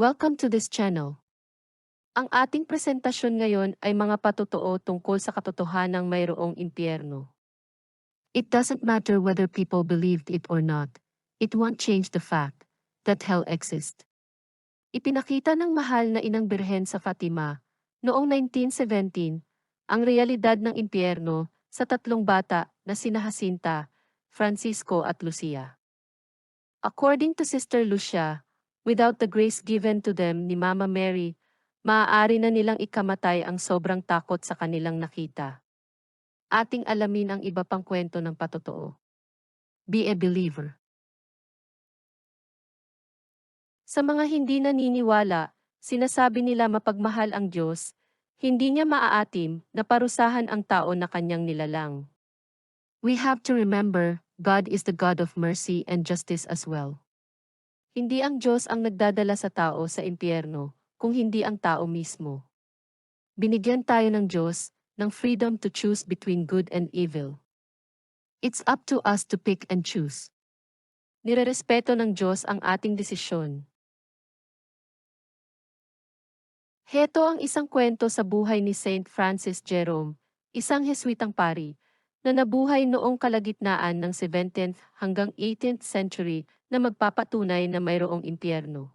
Welcome to this channel. Ang ating presentasyon ngayon ay mga patotoo tungkol sa katotohanang mayroong impyerno. It doesn't matter whether people believed it or not. It won't change the fact that hell exists. Ipinakita ng mahal na inang birhen sa Fatima noong 1917 ang realidad ng impyerno sa tatlong bata na sina Jacinta, Francisco at Lucia. According to Sister Lucia, without the grace given to them ni Mama Mary, maaari na nilang ikamatay ang sobrang takot sa kanilang nakita. Ating alamin ang iba pang kwento ng patotoo. Be a believer. Sa mga hindi naniniwala, sinasabi nila mapagmahal ang Diyos, hindi niya maaatim na parusahan ang tao na kanyang nilalang. We have to remember, God is the God of mercy and justice as well. Hindi ang Diyos ang nagdadala sa tao sa impyerno, kung hindi ang tao mismo. Binigyan tayo ng Diyos ng freedom to choose between good and evil. It's up to us to pick and choose. Nirerespeto ng Diyos ang ating desisyon. Heto ang isang kwento sa buhay ni Saint Francis Jerome, isang Heswitang pari, na nabuhay noong kalagitnaan ng 17th hanggang 18th century na magpapatunay na mayroong impyerno.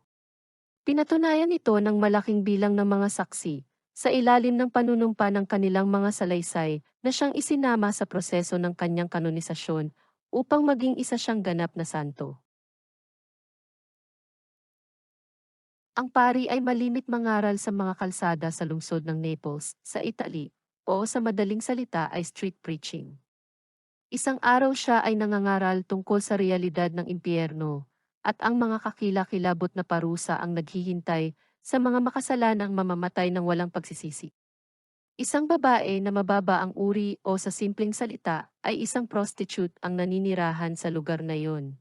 Pinatunayan ito ng malaking bilang ng mga saksi, sa ilalim ng panunumpa ng kanilang mga salaysay na siyang isinama sa proseso ng kanyang kanonisasyon upang maging isa siyang ganap na santo. Ang pari ay malimit mangaral sa mga kalsada sa lungsod ng Naples, sa Italy, o sa madaling salita ay street preaching. Isang araw siya ay nangangaral tungkol sa realidad ng impyerno, at ang mga kakila-kilabot na parusa ang naghihintay sa mga makasalanang mamamatay ng walang pagsisisi. Isang babae na mababa ang uri o sa simpleng salita ay isang prostitute ang naninirahan sa lugar na yon.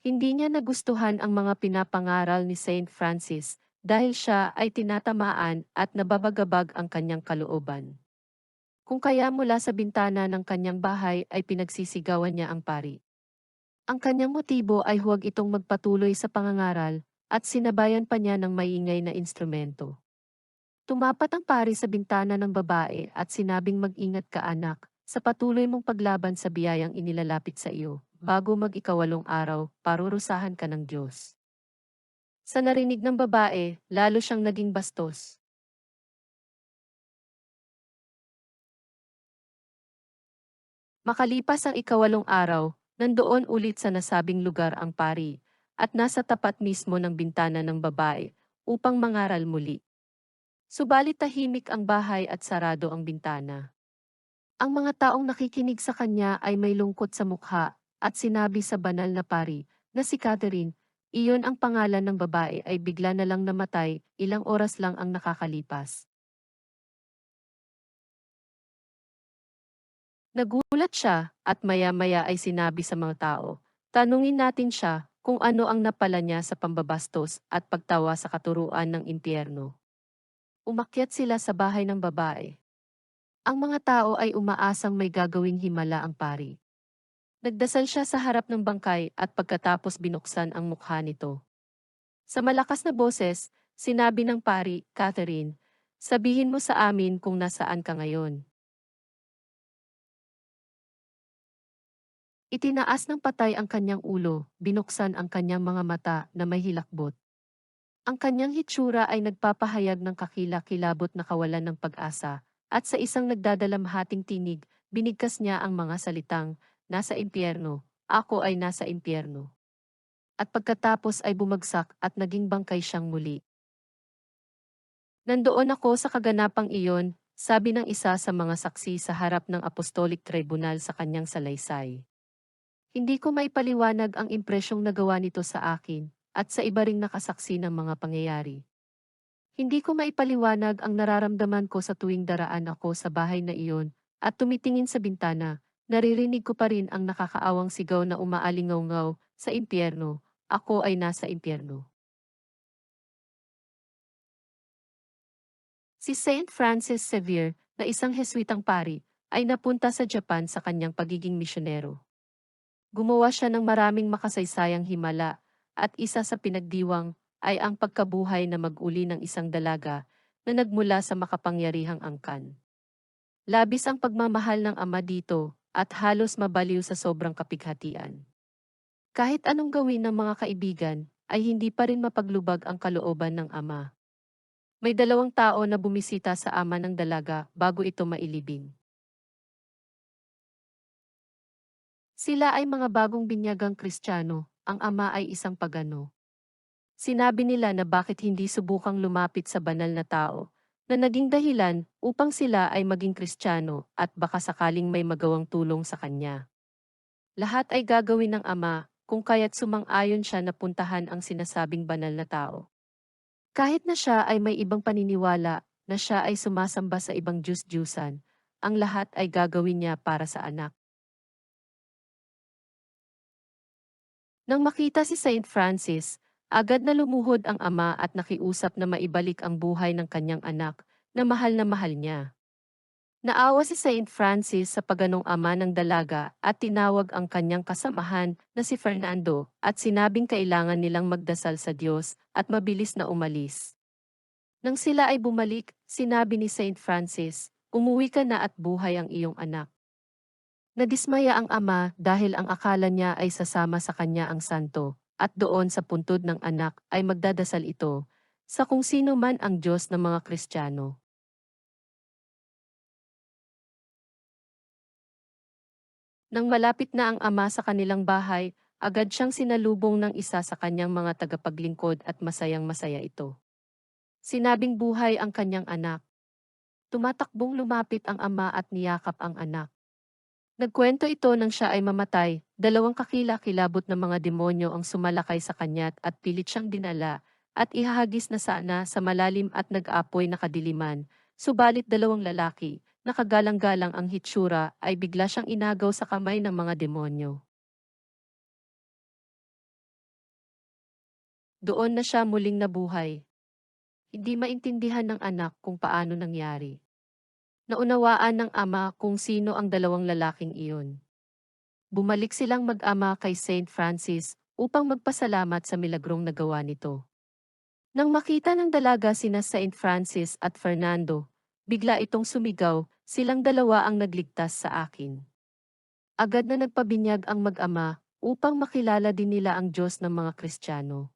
Hindi niya nagustuhan ang mga pinapangaral ni Saint Francis dahil siya ay tinatamaan at nababagabag ang kanyang kalooban. Kung kaya mula sa bintana ng kanyang bahay ay pinagsisigawan niya ang pari. Ang kanyang motibo ay huwag itong magpatuloy sa pangangaral at sinabayan pa niya ng maingay na instrumento. Tumapat ang pari sa bintana ng babae at sinabing mag-ingat ka anak, sa patuloy mong paglaban sa biyayang inilalapit sa iyo. Bago mag-ikawalong araw, parurusahan ka ng Diyos. Sa narinig ng babae, lalo siyang naging bastos. Makalipas ang ikawalong araw, nandoon ulit sa nasabing lugar ang pari, at nasa tapat mismo ng bintana ng babae, upang mangaral muli. Subalit tahimik ang bahay at sarado ang bintana. Ang mga taong nakikinig sa kanya ay may lungkot sa mukha, at sinabi sa banal na pari, na si Catherine, iyon ang pangalan ng babae ay bigla na lang namatay, ilang oras lang ang nakakalipas. Nagulat siya, at maya-maya ay sinabi sa mga tao, tanungin natin siya kung ano ang napala niya sa pambabastos at pagtawa sa katuruan ng impyerno. Umakyat sila sa bahay ng babae. Ang mga tao ay umaasang may gagawing himala ang pari. Nagdasal siya sa harap ng bangkay at pagkatapos binuksan ang mukha nito. Sa malakas na boses, sinabi ng pari, Catherine, sabihin mo sa amin kung nasaan ka ngayon. Itinaas ng patay ang kanyang ulo, binuksan ang kanyang mga mata na may hilakbot. Ang kanyang hitsura ay nagpapahayag ng kakila-kilabot na kawalan ng pag-asa, at sa isang nagdadalamhating tinig, binigkas niya ang mga salitang, nasa impyerno, ako ay nasa impyerno. At pagkatapos ay bumagsak at naging bangkay siyang muli. Nandoon ako sa kaganapang iyon, sabi ng isa sa mga saksi sa harap ng Apostolic Tribunal sa kanyang salaysay. Hindi ko maipaliwanag ang impresyong nagawa nito sa akin, at sa iba ring nakasaksi ng mga pangyayari. Hindi ko maipaliwanag ang nararamdaman ko sa tuwing daraan ako sa bahay na iyon, at tumitingin sa bintana, Naririnig ko pa rin ang nakakaawang sigaw na umaalingaw-ngaw sa impyerno. Ako ay nasa impyerno. Si Saint Francis Xavier, na isang Heswitang pari, ay napunta sa Japan sa kanyang pagiging misyonero. Gumawa siya ng maraming makasaysayang himala, at isa sa pinagdiwang ay ang pagkabuhay na mag-uli ng isang dalaga na nagmula sa makapangyarihang angkan. Labis ang pagmamahal ng ama dito at halos mabaliw sa sobrang kapighatian. Kahit anong gawin ng mga kaibigan, ay hindi pa rin mapaglubag ang kalooban ng ama. May dalawang tao na bumisita sa ama ng dalaga bago ito mailibing. Sila ay mga bagong binyagang kristyano, ang ama ay isang pagano. Sinabi nila na bakit hindi subukang lumapit sa banal na tao, na naging dahilan upang sila ay maging kristyano at baka sakaling may magawang tulong sa kanya. Lahat ay gagawin ng ama kung kaya't sumang-ayon siya na puntahan ang sinasabing banal na tao. Kahit na siya ay may ibang paniniwala na siya ay sumasamba sa ibang Diyos-Diyusan, ang lahat ay gagawin niya para sa anak. Nang makita si Saint Francis, agad na lumuhod ang ama at nakiusap na maibalik ang buhay ng kanyang anak na mahal na mahal niya. Naawa si Saint Francis sa paganong ama ng dalaga at tinawag ang kanyang kasamahan na si Fernando at sinabing kailangan nilang magdasal sa Diyos at mabilis na umalis. Nang sila ay bumalik, sinabi ni Saint Francis, umuwi ka na at buhay ang iyong anak. Nadismaya ang ama dahil ang akala niya ay sasama sa kanya ang santo, at doon sa puntod ng anak ay magdadasal ito, sa kung sino man ang Diyos ng mga Kristiyano. Nang malapit na ang ama sa kanilang bahay, agad siyang sinalubong ng isa sa kanyang mga tagapaglingkod at masayang masaya ito. Sinabing buhay ang kanyang anak. Tumatakbong lumapit ang ama at niyakap ang anak. Nagkwento ito nang siya ay mamatay, dalawang kakila-kilabot na mga demonyo ang sumalakay sa kanya at pilit siyang dinala, at ihahagis na sana sa malalim at nag-apoy na kadiliman, subalit dalawang lalaki, nakagalang-galang ang hitsura ay bigla siyang inagaw sa kamay ng mga demonyo. Doon na siya muling nabuhay. Hindi maintindihan ng anak kung paano nangyari. Naunawaan ng ama kung sino ang dalawang lalaking iyon. Bumalik silang mag-ama kay Saint Francis upang magpasalamat sa milagrong nagawa nito. Nang makita ng dalaga sina Saint Francis at Fernando, bigla itong sumigaw, silang dalawa ang nagligtas sa akin. Agad na nagpabinyag ang mag-ama upang makilala din nila ang Diyos ng mga Kristiyano.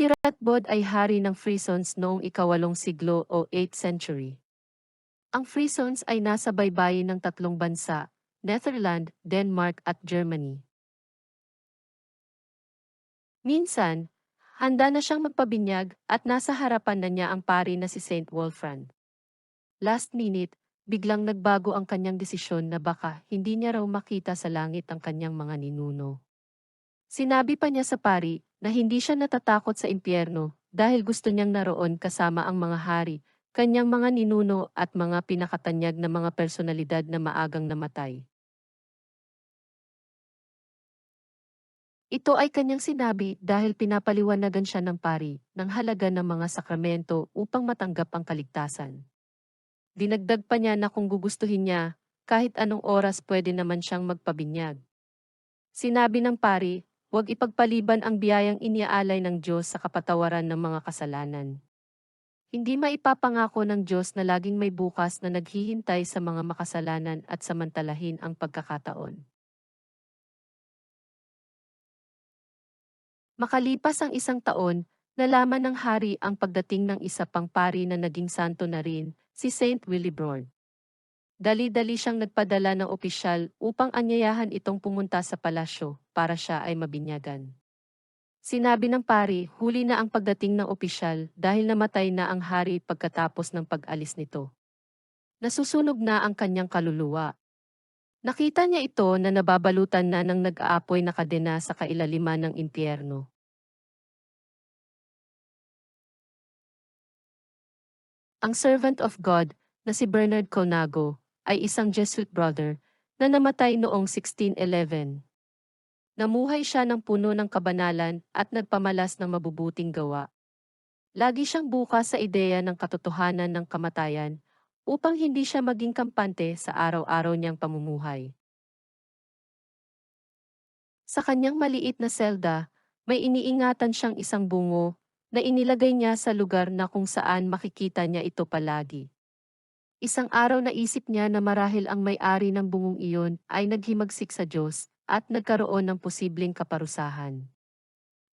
Si Ratbod ay hari ng Frisons noong ikawalong siglo o 8th century. Ang Frisons ay nasa baybayin ng tatlong bansa, Netherlands, Denmark at Germany. Minsan, handa na siyang magpabinyag at nasa harapan na niya ang pari na si Saint Wolfram. Last minute, biglang nagbago ang kanyang desisyon na baka hindi niya raw makita sa langit ang kanyang mga ninuno. Sinabi pa niya sa pari na hindi siya natatakot sa impyerno dahil gusto niyang naroon kasama ang mga hari, kanyang mga ninuno at mga pinakatanyag na mga personalidad na maagang namatay. Ito ay kanyang sinabi dahil pinapaliwanagan siya ng pari ng halaga ng mga sakramento upang matanggap ang kaligtasan. Dinagdag pa niya na kung gugustuhin niya, kahit anong oras pwede naman siyang magpabinyag. Sinabi ng pari Huwag ipagpaliban ang biyayang iniaalay ng Diyos sa kapatawaran ng mga kasalanan. Hindi maipapangako ng Diyos na laging may bukas na naghihintay sa mga makasalanan at samantalahin ang pagkakataon. Makalipas ang isang taon, nalaman ng hari ang pagdating ng isa pang pari na naging santo na rin, si Saint Willibrord. Dali-dali siyang nagpadala ng opisyal upang anyayahan itong pumunta sa palasyo para siya ay mabinyagan. Sinabi ng pari, huli na ang pagdating ng opisyal dahil namatay na ang hari pagkatapos ng pag-alis nito. Nasusunog na ang kanyang kaluluwa. Nakita niya ito na nababalutan na ng nag-aapoy na kadena sa kailaliman ng impyerno. Ang servant of God na si Bernard Colnago ay isang Jesuit brother na namatay noong 1611. Namuhay siya ng puno ng kabanalan at nagpamalas ng mabubuting gawa. Lagi siyang bukas sa ideya ng katotohanan ng kamatayan upang hindi siya maging kampante sa araw-araw niyang pamumuhay. Sa kanyang maliit na selda, may iniingatan siyang isang bungo na inilagay niya sa lugar na kung saan makikita niya ito palagi. Isang araw naisip niya na marahil ang may-ari ng bungong iyon ay naghimagsik sa Diyos at nagkaroon ng posibleng kaparusahan.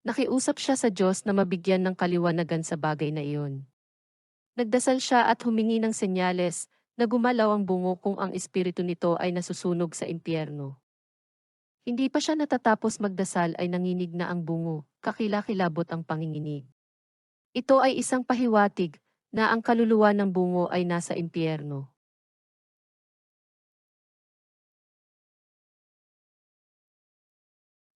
Nakiusap siya sa Diyos na mabigyan ng kaliwanagan sa bagay na iyon. Nagdasal siya at humingi ng senyales na gumalaw ang bungo kung ang espiritu nito ay nasusunog sa impyerno. Hindi pa siya natatapos magdasal ay nanginig na ang bungo, kakilakilabot ang panginginig. Ito ay isang pahiwatig na ang kaluluwa ng bungo ay nasa impyerno.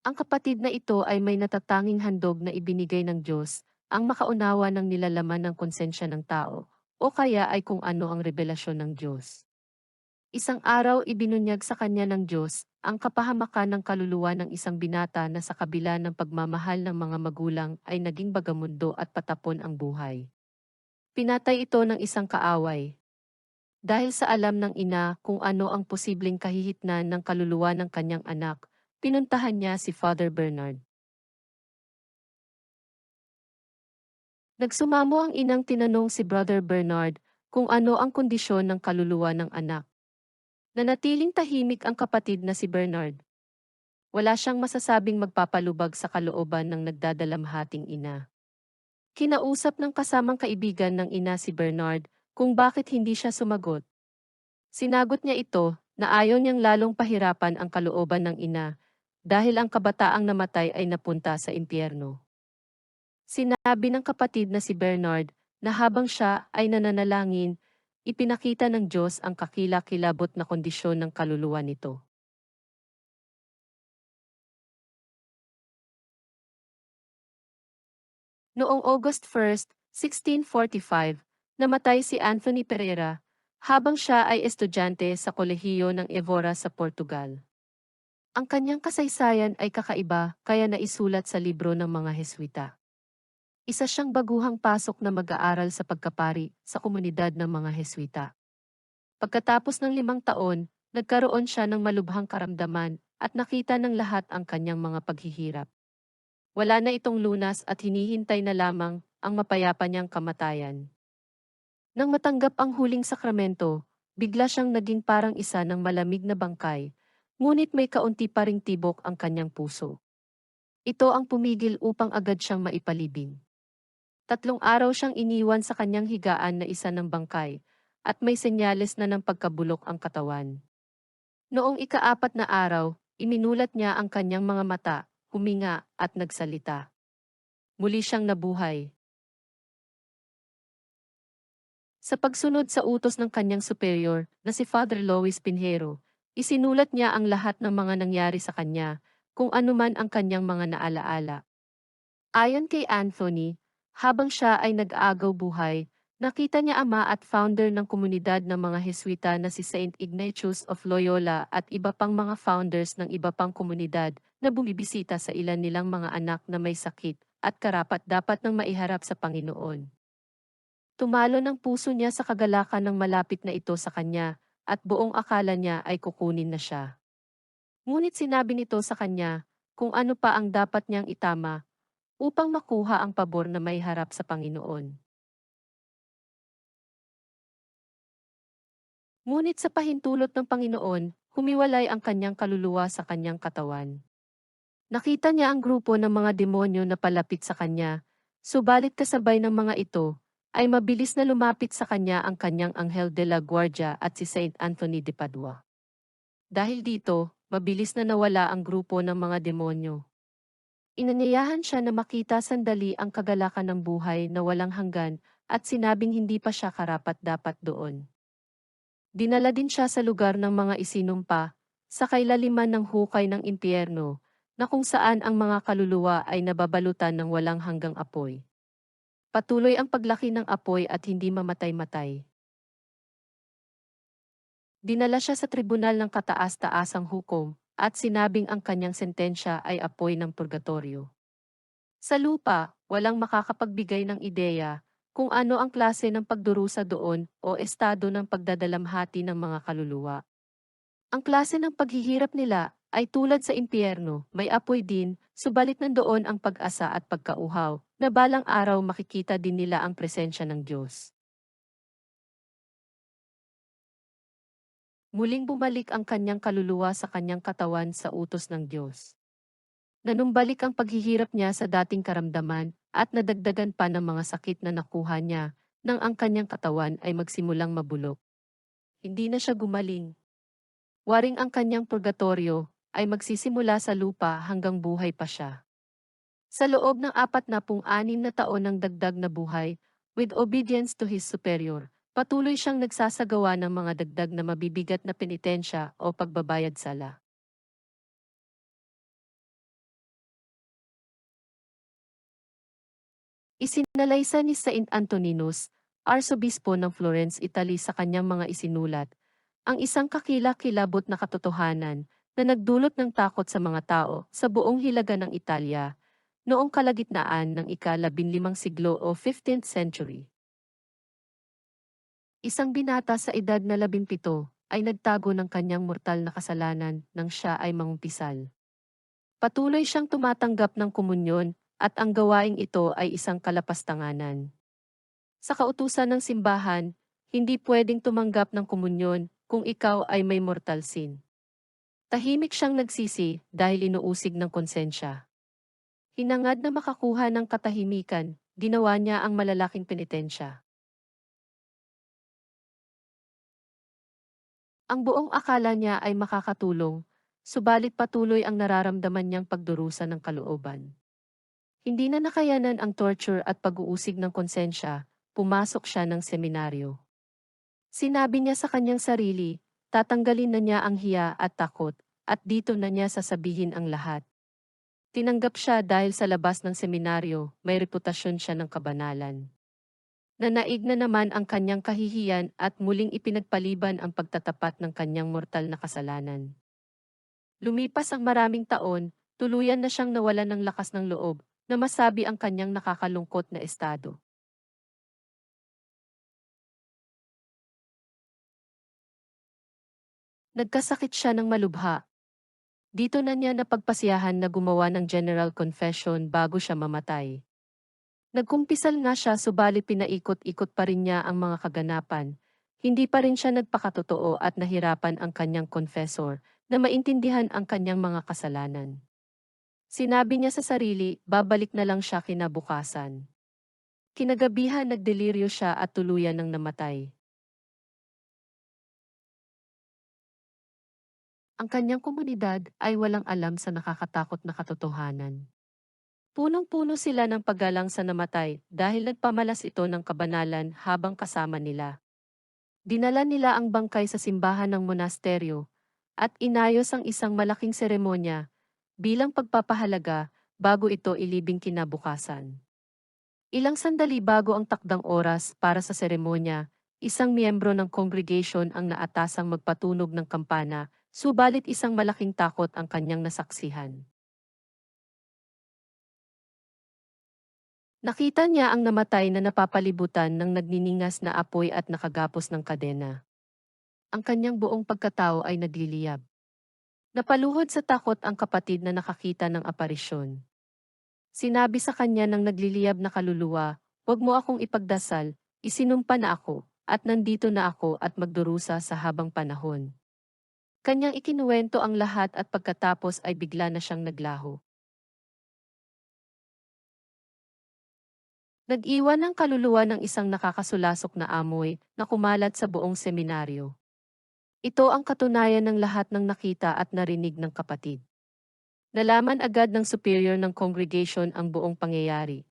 Ang kapatid na ito ay may natatanging handog na ibinigay ng Diyos, ang makaunawa ng nilalaman ng konsensya ng tao, o kaya ay kung ano ang revelasyon ng Diyos. Isang araw ibinunyag sa kanya ng Diyos ang kapahamakan ng kaluluwa ng isang binata na sa kabila ng pagmamahal ng mga magulang ay naging bagamundo at patapon ang buhay. Pinatay ito ng isang kaaway. Dahil sa alam ng ina kung ano ang posibleng kahihitnan ng kaluluwa ng kanyang anak, pinuntahan niya si Father Bernard. Nagsumamo ang inang tinanong si Brother Bernard kung ano ang kondisyon ng kaluluwa ng anak. Nanatiling tahimik ang kapatid na si Bernard. Wala siyang masasabing magpapalubag sa kalooban ng nagdadalamhating ina. Kinausap ng kasamang kaibigan ng ina si Bernard kung bakit hindi siya sumagot. Sinagot niya ito na ayaw niyang lalong pahirapan ang kalooban ng ina dahil ang kabataang namatay ay napunta sa impyerno. Sinabi ng kapatid na si Bernard na habang siya ay nananalangin, ipinakita ng Diyos ang kakila-kilabot na kondisyon ng kaluluwa nito. Noong August 1, 1645, namatay si Anthony Pereira habang siya ay estudyante sa kolehiyo ng Evora sa Portugal. Ang kanyang kasaysayan ay kakaiba kaya naisulat sa libro ng mga Heswita. Isa siyang baguhang pasok na mag-aaral sa pagkapari sa komunidad ng mga Heswita. Pagkatapos ng limang taon, nagkaroon siya ng malubhang karamdaman at nakita ng lahat ang kanyang mga paghihirap. Wala na itong lunas at hinihintay na lamang ang mapayapa niyang kamatayan. Nang matanggap ang huling sakramento, bigla siyang naging parang isa ng malamig na bangkay Ngunit may kaunti pa ring tibok ang kanyang puso. Ito ang pumigil upang agad siyang maipalibing. Tatlong araw siyang iniwan sa kanyang higaan na isa ng bangkay, at may senyales na ng pagkabulok ang katawan. Noong ikaapat na araw, iminulat niya ang kanyang mga mata, huminga, at nagsalita. Muli siyang nabuhay. Sa pagsunod sa utos ng kanyang superior, na si Father Lois Pinheiro, Isinulat niya ang lahat ng mga nangyari sa kanya, kung anuman ang kanyang mga naalaala. Ayon kay Anthony, habang siya ay nag-aagaw buhay, nakita niya ama at founder ng komunidad ng mga Heswita na si Saint Ignatius of Loyola at iba pang mga founders ng iba pang komunidad na bumibisita sa ilan nilang mga anak na may sakit at karapat dapat nang maiharap sa Panginoon. Tumalo ng puso niya sa kagalakan ng malapit na ito sa kanya, at buong akala niya ay kukunin na siya. Ngunit sinabi nito sa kanya kung ano pa ang dapat niyang itama upang makuha ang pabor na may harap sa Panginoon. Ngunit sa pahintulot ng Panginoon, humiwalay ang kanyang kaluluwa sa kanyang katawan. Nakita niya ang grupo ng mga demonyo na palapit sa kanya, subalit kasabay ng mga ito, ay mabilis na lumapit sa kanya ang kanyang Anghel de la Guardia at si Saint Anthony de Padua. Dahil dito, mabilis na nawala ang grupo ng mga demonyo. Inanyayahan siya na makita sandali ang kagalakan ng buhay na walang hanggan at sinabing hindi pa siya karapat-dapat doon. Dinala din siya sa lugar ng mga isinumpa, sa kailaliman ng hukay ng impyerno, na kung saan ang mga kaluluwa ay nababalutan ng walang hanggang apoy. Patuloy ang paglaki ng apoy at hindi mamatay-matay. Dinala siya sa tribunal ng kataas-taasang hukom at sinabing ang kanyang sentensya ay apoy ng purgatorio. Sa lupa, walang makakapagbigay ng ideya kung ano ang klase ng pagdurusa doon o estado ng pagdadalamhati ng mga kaluluwa. Ang klase ng paghihirap nila ay tulad sa impyerno, may apoy din, subalit nandoon ang pag-asa at pagkauhaw, na balang araw makikita din nila ang presensya ng Diyos. Muling bumalik ang kanyang kaluluwa sa kanyang katawan sa utos ng Diyos. Nanumbalik ang paghihirap niya sa dating karamdaman at nadagdagan pa ng mga sakit na nakuha niya nang ang kanyang katawan ay magsimulang mabulok. Hindi na siya gumaling. Waring ang kanyang purgatorio ay magsisimula sa lupa hanggang buhay pa siya. Sa loob ng apat na pung anim na taon ng dagdag na buhay, with obedience to his superior, patuloy siyang nagsasagawa ng mga dagdag na mabibigat na penitensya o pagbabayad sala. Isinalaysay ni Saint Antoninus, Arsobispo ng Florence, Italy sa kanyang mga isinulat, ang isang kakilakilabot na katotohanan na nagdulot ng takot sa mga tao sa buong hilaga ng Italia noong kalagitnaan ng ika-15 siglo o 15th century. Isang binata sa edad na 17 ay nagtago ng kanyang mortal na kasalanan nang siya ay mangumpisal. Patuloy siyang tumatanggap ng komunyon at ang gawaing ito ay isang kalapastanganan. Sa kautusan ng simbahan, hindi pwedeng tumanggap ng komunyon kung ikaw ay may mortal sin. Tahimik siyang nagsisi dahil inuusig ng konsensya. Hinangad na makakuha ng katahimikan, ginawa niya ang malalaking penitensya. Ang buong akala niya ay makakatulong, subalit patuloy ang nararamdaman niyang pagdurusa ng kalooban. Hindi na nakayanan ang torture at pag-uusig ng konsensya, pumasok siya ng seminaryo. Sinabi niya sa kanyang sarili, tatanggalin na niya ang hiya at takot, at dito na niya sasabihin ang lahat. Tinanggap siya dahil sa labas ng seminaryo, may reputasyon siya ng kabanalan. Nanaig na naman ang kanyang kahihiyan at muling ipinagpaliban ang pagtatapat ng kanyang mortal na kasalanan. Lumipas ang maraming taon, tuluyan na siyang nawalan ng lakas ng loob na masabi ang kanyang nakakalungkot na estado. Nagkasakit siya ng malubha. Dito na niya napagpasiyahan na gumawa ng general confession bago siya mamatay. Nagkumpisal nga siya subalit pinaikot-ikot pa rin niya ang mga kaganapan. Hindi pa rin siya nagpakatotoo at nahirapan ang kanyang confessor na maintindihan ang kanyang mga kasalanan. Sinabi niya sa sarili, babalik na lang siya kinabukasan. Kinagabihan nagdeliryo siya at tuluyan ng namatay. Ang kanyang komunidad ay walang alam sa nakakatakot na katotohanan. Punong-puno sila ng paggalang sa namatay dahil nagpamalas ito ng kabanalan habang kasama nila. Dinala nila ang bangkay sa simbahan ng monasteryo at inayos ang isang malaking seremonya bilang pagpapahalaga bago ito ilibing kinabukasan. Ilang sandali bago ang takdang oras para sa seremonya, isang miyembro ng congregation ang naatasang magpatunog ng kampana, subalit isang malaking takot ang kanyang nasaksihan. Nakita niya ang namatay na napapalibutan ng nagniningas na apoy at nakagapos ng kadena. Ang kanyang buong pagkatao ay nagliliyab. Napaluhod sa takot ang kapatid na nakakita ng aparisyon. Sinabi sa kanya ng nagliliyab na kaluluwa, Huwag mo akong ipagdasal, isinumpa na ako, at nandito na ako at magdurusa sa habang panahon. Kanyang ikinuwento ang lahat at pagkatapos ay bigla na siyang naglaho. Nag-iwan ng kaluluwa ng isang nakakasulasok na amoy na kumalat sa buong seminaryo. Ito ang katunayan ng lahat ng nakita at narinig ng kapatid. Nalaman agad ng superior ng congregation ang buong pangyayari.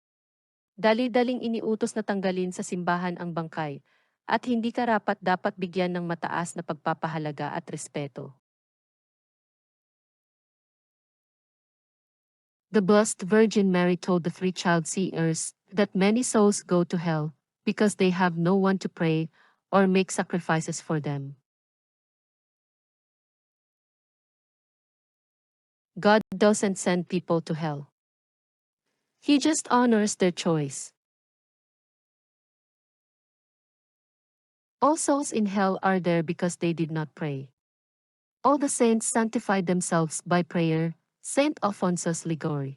Dali-daling iniutos na tanggalin sa simbahan ang bangkay at hindi karapat dapat bigyan ng mataas na pagpapahalaga at respeto. The Blessed Virgin Mary told the three child seers that many souls go to hell because they have no one to pray or make sacrifices for them. God doesn't send people to hell. He just honors their choice. All souls in hell are there because they did not pray. All the saints sanctified themselves by prayer, Saint Alphonsus Ligori.